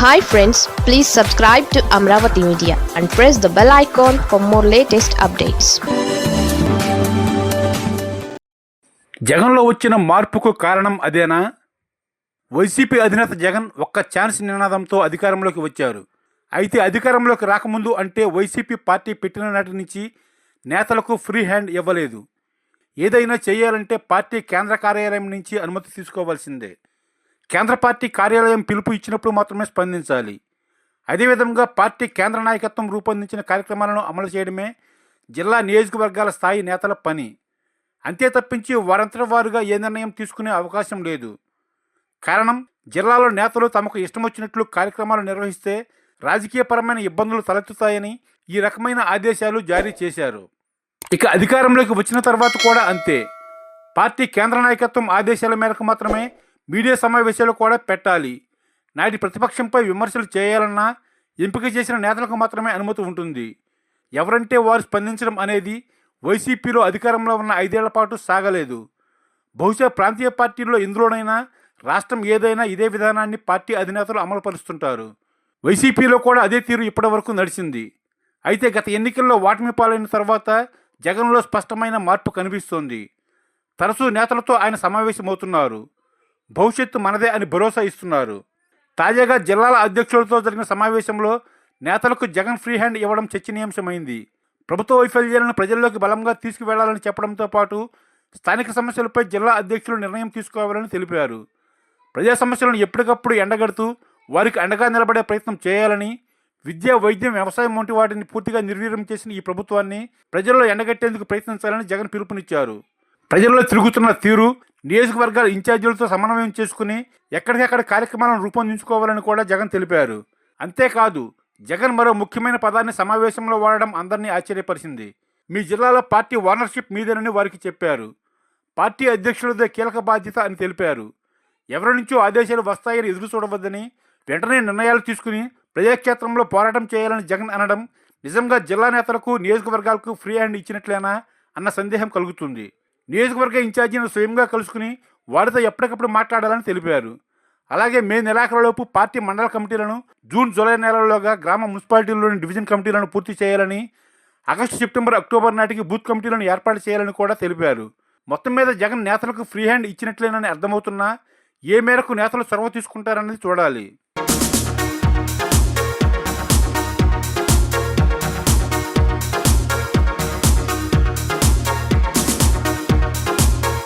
Hi friends please subscribe to Amaravati media and press the bell icon for more latest updates జగన్లో వచ్చిన మార్పుకు కారణం అదేనా? YCP అధినేత జగన్ ఒక్క ఛాన్స్ నినాదంతో అధికారంలోకి వచ్చారు. అయితే అధికారంలోకి రాకముందు అంటే వైసీపీ పార్టీ పెట్టిన నాటి నుంచి నేతలకు ఫ్రీ హ్యాండ్ ఇవ్వలేదు. ఏదైనా చేయాలంటే పార్టీ కేంద్ర కార్యాలయం నుంచి అనుమతి తీసుకోవాల్సిందే. కేంద్ర పార్టీ కార్యాలయం పిలుపు ఇచ్చినప్పుడు మాత్రమే స్పందించాలి. అదేవిధంగా పార్టీ కేంద్ర నాయకత్వం రూపొందించిన కార్యక్రమాలను అమలు చేయడమే జిల్లా నియోజకవర్గాల స్థాయి నేతల పని. అంతే తప్పించి వారంతట వారుగా ఏ నిర్ణయం తీసుకునే అవకాశం లేదు. కారణం జిల్లాలో నేతలు తమకు ఇష్టం వచ్చినట్లు కార్యక్రమాలు నిర్వహిస్తే రాజకీయపరమైన ఇబ్బందులు తలెత్తుతాయని ఈ రకమైన ఆదేశాలు జారీ చేశారు. ఇక అధికారంలోకి వచ్చిన తర్వాత కూడా అంతే. పార్టీ కేంద్ర నాయకత్వం ఆదేశాల మేరకు మాత్రమే మీడియా సమావేశాలు కూడా పెట్టాలి. నాటి ప్రతిపక్షంపై విమర్శలు చేయాలన్నా ఎంపిక చేసిన నేతలకు మాత్రమే అనుమతి ఉంటుంది. ఎవరంటే వారు స్పందించడం అనేది వైసీపీలో అధికారంలో ఉన్న ఐదేళ్ళ పాటు సాగలేదు. బహుశా ప్రాంతీయ పార్టీల్లో ఇందులోనైనా రాష్ట్రం ఏదైనా ఇదే విధానాన్ని పార్టీ అధినేతలు అమలుపరుస్తుంటారు. వైసీపీలో కూడా అదే తీరు ఇప్పటివరకు నడిచింది. అయితే గత ఎన్నికల్లో ఓటమి పాలైన తర్వాత జగన్లో స్పష్టమైన మార్పు కనిపిస్తోంది. తరచూ నేతలతో ఆయన సమావేశమవుతున్నారు. భవిష్యత్తు మనదే అని భరోసా ఇస్తున్నారు. తాజాగా జిల్లాల అధ్యక్షులతో జరిగిన సమావేశంలో నేతలకు జగన్ ఫ్రీ హ్యాండ్ ఇవ్వడం చర్చనీయాంశమైంది. ప్రభుత్వ వైఫల్యాలను ప్రజల్లోకి బలంగా తీసుకువెళ్ళాలని చెప్పడంతో పాటు స్థానిక సమస్యలపై జిల్లా అధ్యక్షులు నిర్ణయం తీసుకోవాలని తెలిపారు. ప్రజా సమస్యలను ఎప్పటికప్పుడు ఎండగడుతూ వారికి అండగా నిలబడే ప్రయత్నం చేయాలని విద్య వైద్యం వ్యవసాయం వంటి వాటిని పూర్తిగా నిర్వీర్యం చేసిన ఈ ప్రభుత్వాన్ని ప్రజల్లో ఎండగట్టేందుకు ప్రయత్నించాలని జగన్ పిలుపునిచ్చారు. ప్రజల్లో తిరుగుతున్న తీరు నియోజకవర్గాల ఇన్ఛార్జీలతో సమన్వయం చేసుకుని ఎక్కడికక్కడ కార్యక్రమాలను రూపొందించుకోవాలని కూడా జగన్ తెలిపారు. అంతేకాదు జగన్ మరో ముఖ్యమైన పదాన్ని సమావేశంలో వాడడం అందరినీ ఆశ్చర్యపరిచింది. మీ జిల్లాలో పార్టీ ఓనర్షిప్ మీదేనని వారికి చెప్పారు. పార్టీ అధ్యక్షులదే కీలక బాధ్యత అని తెలిపారు. ఎవరి నుంచో ఆదేశాలు వస్తాయని ఎదురు చూడవద్దని వెంటనే నిర్ణయాలు తీసుకుని ప్రజాక్షేత్రంలో పోరాటం చేయాలని జగన్ అనడం నిజంగా జిల్లా నేతలకు నియోజకవర్గాలకు ఫ్రీ హ్యాండ్ ఇచ్చినట్లేనా అన్న సందేహం కలుగుతుంది. నియోజకవర్గ ఇన్ఛార్జీని స్వయంగా కలుసుకుని వారితో ఎప్పటికప్పుడు మాట్లాడాలని తెలిపారు. అలాగే మే నెలాఖరులోపు పార్టీ మండల కమిటీలను జూన్ జూలై నెలలోగా గ్రామ మున్సిపాలిటీల్లోని డివిజన్ కమిటీలను పూర్తి చేయాలని ఆగస్టు సెప్టెంబర్ అక్టోబర్ నాటికి బూత్ కమిటీలను ఏర్పాటు చేయాలని కూడా తెలిపారు. మొత్తం మీద జగన్ నేతలకు ఫ్రీ హ్యాండ్ ఇచ్చినట్లేనని అర్థమవుతున్నా ఏ మేరకు నేతలు చొరవ తీసుకుంటారన్నది చూడాలి.